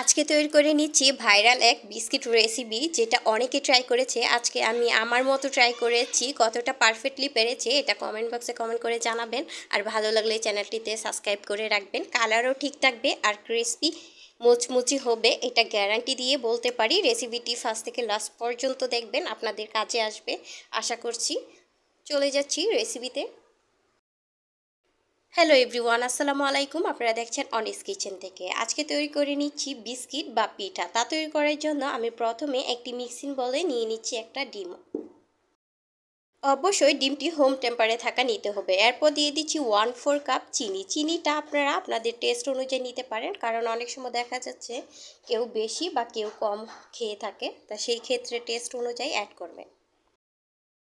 আজকে তৈরি করে নিচ্ছি ভাইরাল এক বিস্কিট রেসিপি যেটা অনেকে ট্রাই করেছে। আজকে আমি আমার মতো ট্রাই করেছি, কতটা পারফেক্টলি পেরেছে, এটা কমেন্ট বক্সে কমেন্ট করে জানাবেন। আর ভালো লাগলে চ্যানেলটিতে সাবস্ক্রাইব করে রাখবেন। কালারও ঠিক থাকবে আর ক্রিসপি মুচমুচি হবে, এটা গ্যারান্টি দিয়ে বলতে পারি। রেসিপিটি ফার্স্ট থেকে লাস্ট পর্যন্ত দেখবেন, আপনাদের কাজে আসবে। আশা করছি চলে যাচ্ছি রেসিপিতে হ্যালো এভরিওয়ান আসসালামু আলাইকুম। আপনারা দেখছেন অনিস কিচেন থেকে। আজকে তৈরি করে নিচ্ছি বিস্কিট বা পিঠা। তা তৈরি করার জন্য আমি প্রথমে একটি মিক্সিং বলে নিয়ে নিচ্ছি একটা ডিম। অবশ্যই ডিমটি হোম টেম্পারে থাকা নিতে হবে। এরপর দিয়ে দিচ্ছি ওয়ান ফোর কাপ চিনি। চিনিটা আপনারা আপনাদের টেস্ট অনুযায়ী নিতে পারেন, কারণ অনেক সময় দেখা যাচ্ছে কেউ বেশি বা কেউ কম খেয়ে থাকে। তা সেই ক্ষেত্রে টেস্ট অনুযায়ী অ্যাড করবেন।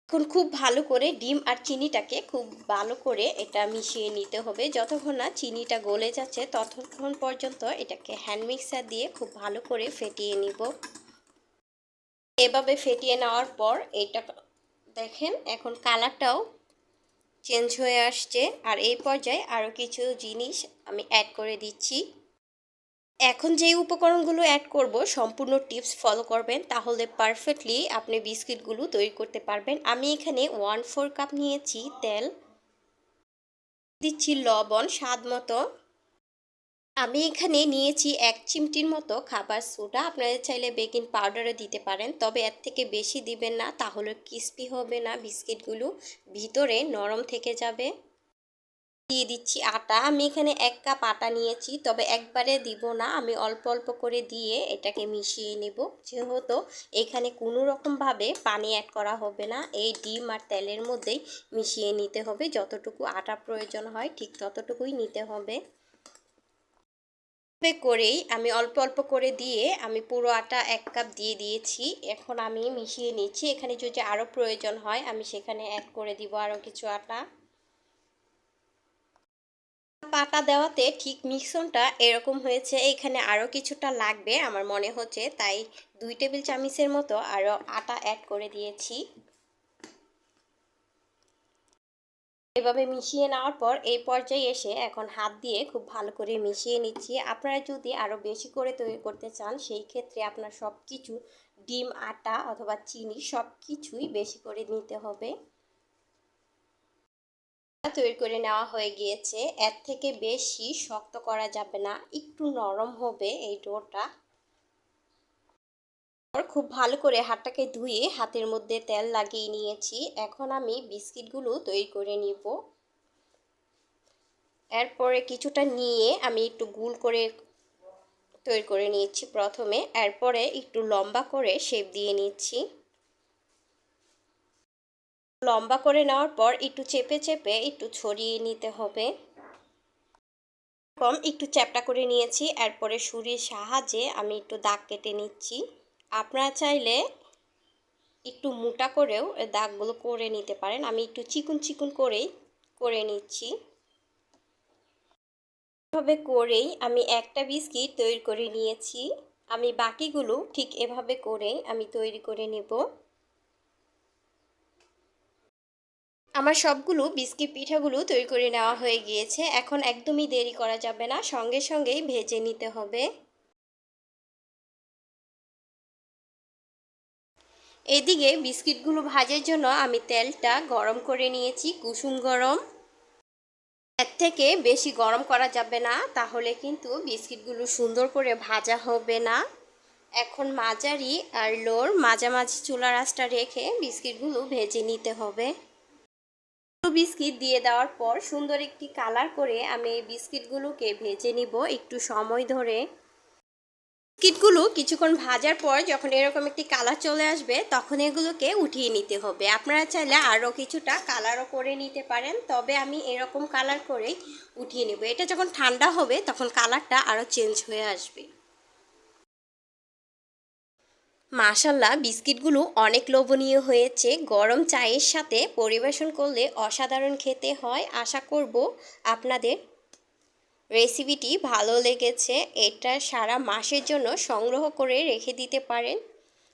এখন খুব ভালো করে ডিম আর চিনিটাকে খুব ভালো করে এটা মিশিয়ে নিতে হবে। যতক্ষণ না চিনিটা গলে যাচ্ছে, ততক্ষণ পর্যন্ত এটাকে হ্যান্ড মিক্সার দিয়ে খুব ভালো করে ফেটিয়ে নিব। এভাবে ফেটিয়ে নেওয়ার পর এটা দেখেন, এখন কালারটাও চেঞ্জ হয়ে আসছে। আর এই পর্যায়ে আরও কিছু জিনিস আমি অ্যাড করে দিচ্ছি। এখন যেই উপকরণগুলো অ্যাড করব, সম্পূর্ণ টিপস ফলো করবেন, তাহলে পারফেক্টলি আপনি বিস্কিটগুলো তৈরি করতে পারবেন। আমি এখানে ওয়ান ফোর কাপ নিয়েছি তেল। দিচ্ছি লবণ স্বাদ মতো। আমি এখানে নিয়েছি এক চিমটির মতো খাবার সোডা। আপনারা চাইলে বেকিং পাউডারও দিতে পারেন, তবে এর থেকে বেশি দিবেন না, তাহলে ক্রিস্পি হবে না বিস্কিটগুলো। ভিতরে নরম থেকে যাবে। দিয়ে দিচ্ছি আটা। আমি এখানে এক কাপ আটা নিয়েছি, তবে একবারে দিব না। আমি অল্প অল্প করে দিয়ে এটাকে মিশিয়ে নেব। যেহেতু এখানে কোনো রকমভাবে পানি অ্যাড করা হবে না, এই ডিম আর তেলের মধ্যেই মিশিয়ে নিতে হবে। যতটুকু আটা প্রয়োজন হয়, ঠিক ততটুকুই নিতে হবে। করেই আমি অল্প অল্প করে দিয়ে আমি পুরো আটা এক কাপ দিয়ে দিয়েছি। এখন আমি মিশিয়ে নিচ্ছি। এখানে যদি আরও প্রয়োজন হয়, আমি সেখানে অ্যাড করে দিব আরও কিছু আটা। পাটা দেওয়াতে ঠিক মিক্সনটা এরকম হয়েছে। এখানে আরও কিছুটা লাগবে আমার মনে হচ্ছে। তাই দুই টেবিল চামিচের মতো আরও আটা অ্যাড করে দিয়েছি। এভাবে মিশিয়ে নেওয়ার পর এই পর্যায়ে এসে এখন হাত দিয়ে খুব ভালো করে মিশিয়ে নিচ্ছি। আপনারা যদি আরও বেশি করে তৈরি করতে চান, সেই ক্ষেত্রে আপনার সব কিছু ডিম, আটা অথবা চিনি সব কিছুই বেশি করে নিতে হবে। তৈরি করে নেওয়া হয়ে গিয়েছে। এর থেকে বেশি শক্ত করা যাবে না। একটু নরম হবে এই ডোটা। খুব ভালো করে হাতটাকে ধুয়ে হাতের মধ্যে তেল লাগিয়ে নিয়েছি। এখন আমি বিস্কিটগুলো তৈরি করে নিব। এরপরে কিছুটা নিয়ে আমি একটু গুল করে তৈরি করে নিয়েছি প্রথমে। এরপরে একটু লম্বা করে শেপ দিয়ে নিচ্ছি। লম্বা করে নেওয়ার পর একটু চেপে চেপে একটু ছড়িয়ে নিতে হবে। কম একটু চ্যাপটা করে নিয়েছি, এরপরে সুরির সাহায্যে আমি একটু দাগ কেটে নিচ্ছি। আপনারা চাইলে একটু মোটা করেও দাগগুলো করে নিতে পারেন। আমি একটু চিকুন চিকুন করেই করে নিচ্ছি। এভাবে করেই আমি একটা বিস্কিট তৈরি করে নিয়েছি। আমি বাকিগুলো ঠিক এভাবে করেই আমি তৈরি করে নেব। আমার সবগুলো বিস্কিট পিঠাগুলো তৈরি করে নেওয়া হয়ে গিয়েছে। এখন একদমই দেরি করা যাবে না। সঙ্গে সঙ্গেই ভেজে নিতে হবে। এদিকে বিস্কিটগুলো ভাজার জন্য আমি তেলটা গরম করে নিয়েছি, কুসুম গরম। এর থেকে বেশি গরম করা যাবে না, তাহলে কিন্তু বিস্কিটগুলো সুন্দর করে ভাজা হবে না। এখন মাঝারি আর লোর মাঝামাঝি চুলা রাসটা রেখে বিস্কিটগুলো ভেজে নিতে হবে। বিস্কিট দিয়ে দেওয়ার পর সুন্দর একটি কালার করে আমি এই বিস্কিটগুলোকে ভেজে নিব একটু সময় ধরে। বিস্কিটগুলো কিছুক্ষণ ভাজার পর যখন এরকম একটি কালার চলে আসবে, তখন এগুলোকে উঠিয়ে নিতে হবে। আপনারা চাইলে আরও কিছুটা কালারও করে নিতে পারেন, তবে আমি এরকম কালার করেই উঠিয়ে নেব। এটা যখন ঠান্ডা হবে, তখন কালারটা আরও চেঞ্জ হয়ে আসবে। মাশাল্লাহ বিস্কিটগুলো অনেক লোভনীয় হয়েছে। গরম চায়ের সাথে পরিবেশন করলে অসাধারণ খেতে হয়। আশা করব আপনাদের রেসিপিটি ভালো লেগেছে। এটা সারা মাসের জন্য সংগ্রহ করে রেখে দিতে পারেন।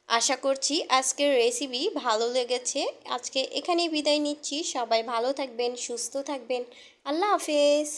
আশা করছি আজকের রেসিপি ভালো লেগেছে। আজকে এখানেই বিদায় নিচ্ছি। সবাই ভালো থাকবেন, সুস্থ থাকবেন। আল্লাহ হাফেজ।